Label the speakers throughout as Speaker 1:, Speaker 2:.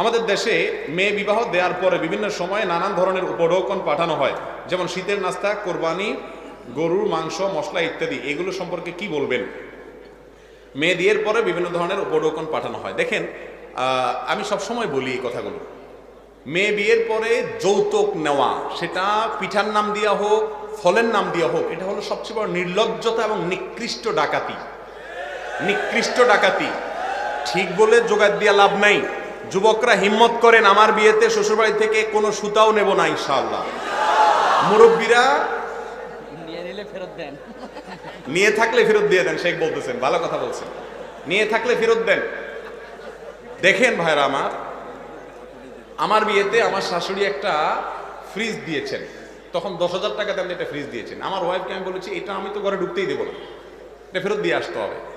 Speaker 1: আমাদের দেশে মেয়ে বিবাহ দেওয়ার পরে বিভিন্ন সময়ে নানান ধরনের উপঢৌকন পাঠানো হয়। যেমন শীতের নাস্তা, কোরবানি, গরুর মাংস, মশলা ইত্যাদি। এগুলো সম্পর্কে কি বলবেন? মেয়ে বিয়ের পরে বিভিন্ন ধরনের উপঢৌকন পাঠানো হয়। দেখেন আমি সবসময় বলি এই কথাগুলো। মেয়ে বিয়ের পরে যৌতুক নেওয়া, সেটা পিঠার নাম দিয়া হোক, ফলের নাম দিয়া হোক, এটা হলো সবচেয়ে বড় নির্লজ্জতা এবং নিকৃষ্ট ডাকাতি। নিকৃষ্ট ডাকাতি। ঠিক বলে জোগাড় দিয়া লাভ নাই। যুবকরা হিম্মত করেন আমার বিয়েতে শ্বশুরবাড়ি থেকে কোনো সুতাও নেব না ইনশাআল্লাহ। মুরব্বীরা
Speaker 2: নিয়ে ফেরত দেন।
Speaker 1: নিয়ে থাকলে ফেরত দিয়ে দেন শেখ বলতেছেন ভালো কথা বলছেন। নিয়ে থাকলে ফেরত দেন। দেখেন ভাইরা আমার আমার বিয়েতে আমার শাশুড়ি একটা ফ্রিজ দিয়েছেন। তখন দশ হাজার টাকা দাম একটা ফ্রিজ দিয়েছেন। আমার ওয়াইফকে আমি বলেছি এটা আমি তো ঘরে ঢুকতেই দেবো না। এটা ফেরত দিয়ে আসতে হবে।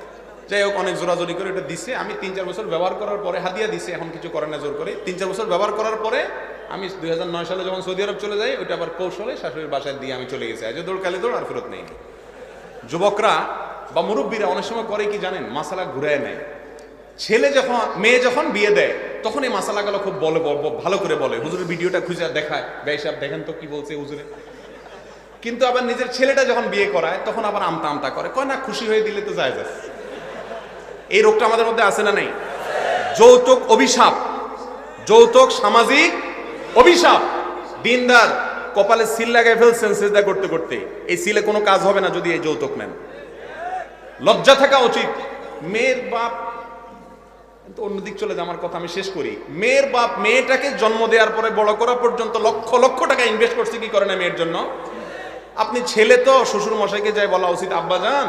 Speaker 1: যাই হোক, অনেক জোরাজোরি করে এটা দিছে। আমি তিন চার বছর ব্যবহার করার পরে হাদিয়া দিছে, এখন কিছু করে না, জোর করে। তিন চার বছর ব্যবহার করার পরে আমি দুই সালে যখন সৌদি আরব চলে যাই, ওইটা আবার কৌশলে শাশুড়ির বাসায় দিয়ে আমি চলে গেছি। আজ দৌড়, কালে দৌড়, আর ফেরত নেই। যুবকরা বা মুরব্বীরা অনেক সময় করে কি জানেন? মাসালা ঘুরায় নেয়। ছেলে যখন, মেয়ে যখন বিয়ে দেয়, তখন এই মাসালাগুলো খুব বলে ভালো করে বলে। হুজুরের ভিডিওটা খুঁজে দেখায়। ব্যয় সাহেব, দেখেন তো কি বলছে হুজুরে। কিন্তু আবার নিজের ছেলেটা যখন বিয়ে করায়, তখন আবার আমতা আমতা করে। কয় না, খুশি হয়ে দিলে তো যায় যায় এই রোগটা আমাদের মধ্যে আছে না নেই? যৌতুক অভিশাপ। যৌতুক সামাজিক অভিশাপ। দিনদার কপালে সিল লাগাই ফেলছেন সেজদা করতে করতে। এই সিলে কোনো কাজ হবে না যদি এই যৌতুক নেন। লজ্জা থাকা উচিত। মেয়ের বাপ, কিন্তু অন্যদিক চলে যাওয়ার কথা আমি শেষ করি। মেয়ের বাপ মেয়েটাকে জন্ম দেওয়ার পরে বড় করা পর্যন্ত লক্ষ লক্ষ টাকা ইনভেস্ট করছে কি করে না মেয়ের জন্য? আপনি ছেলে তো শ্বশুর মশাইকে যাই বলা উচিত, আব্বা যান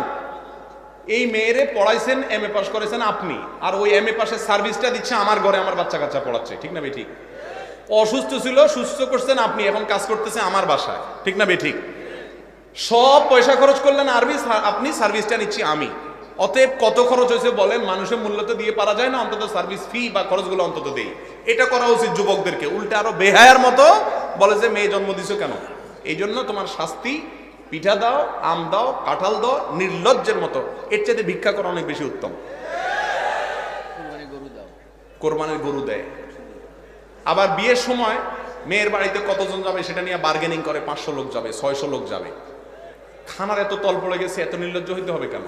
Speaker 1: এই মেয়েরে পড়াইছেন এম এ পাস করেছেন আপনি। আর ওই এম এ পাসের সার্ভিসটা দিচ্ছে আমার ঘরে, আমার বাচ্চা কাচ্চা পড়াচ্ছে। ঠিক না বে ঠিক? অসুস্থ ছিল, সুস্থ করছেন আপনি, এখন কাজ করতেছে আমার বাসায়। ঠিক না বে ঠিক? সব পয়সা খরচ করলেন আরবি আপনি সার্ভিসটা নিচ্ছি আমি। অতএব কত খরচ হয়েছে বলেন, মানুষের মূল্য তো দিয়ে পারা যায় না, অন্তত সার্ভিস ফি বা খরচগুলো অন্তত দেই। এটা করা উচিত যুবকদেরকে, উল্টে আরও বেহায়ার মতো বলে যে, মেয়ে জন্ম দিছো কেন? এই জন্য তোমার শাস্তি পিঠা দাও আম দাও কাঁঠাল দাও নির্লজ্জের মতো। এর চাইতে ভিক্ষা করা অনেক বেশি উত্তম। কোরবানির গরু দেয়। আবার বিয়ের সময় মেয়ের বাড়িতে কতজন যাবে সেটা নিয়ে বার্গেনিং করে পাঁচশো লোক যাবে ছয়শো লোক যাবে। খানার এত তল পড়ে গেছে এত নির্লজ্জ হইতে হবে কেন?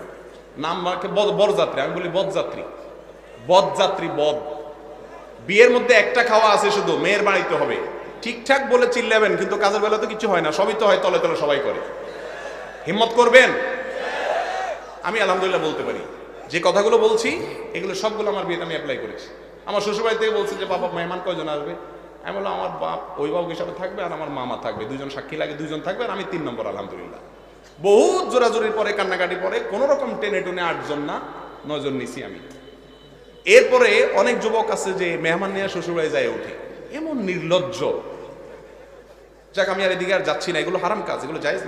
Speaker 1: নাম বদ- বরযাত্রী আমি বলি বদযাত্রী। বদযাত্রী বদ। বিয়ের মধ্যে একটা খাওয়া আছে শুধু মেয়ের বাড়িতে হবে। ঠিকঠাক বলে চিল্লাবেন কিন্তু কাজের বেলা তো কিছু হয় না সবই তো হয় তলে তলে সবাই করে। হিম্মত করবেন? আমি আলহামদুলিল্লাহ বলতে পারি। যে কথাগুলো বলছি, এগুলো সবগুলো আমার বিয়েতে আমি অ্যাপ্লাই করেছি। আমার শ্বশুরবাড়ি থেকে বলছে যে, বাবা, মেহমান কয়জন আসবে? আমি বললাম, আমার বাপ অভিভাবক হিসাবে থাকবে আর আমার মামা থাকবে। দুজন সাক্ষী লাগে দুজন থাকবে আর আমি তিন নম্বর, আলহামদুলিল্লাহ। বহুত জোরাজোরির পরে কান্নাকাটি পরে কোনো রকম টেনে টুনে আটজন না, নয়জন নিছি আমি। এরপরে অনেক যুবক আছে যে, মেহমান নিয়ে শ্বশুরবাড়ি যায় ওঠে এমন নির্লজ্জ। যাক, আমি আর এদিকে আর যাচ্ছি না, এগুলো হারাম কাজ, এগুলো না।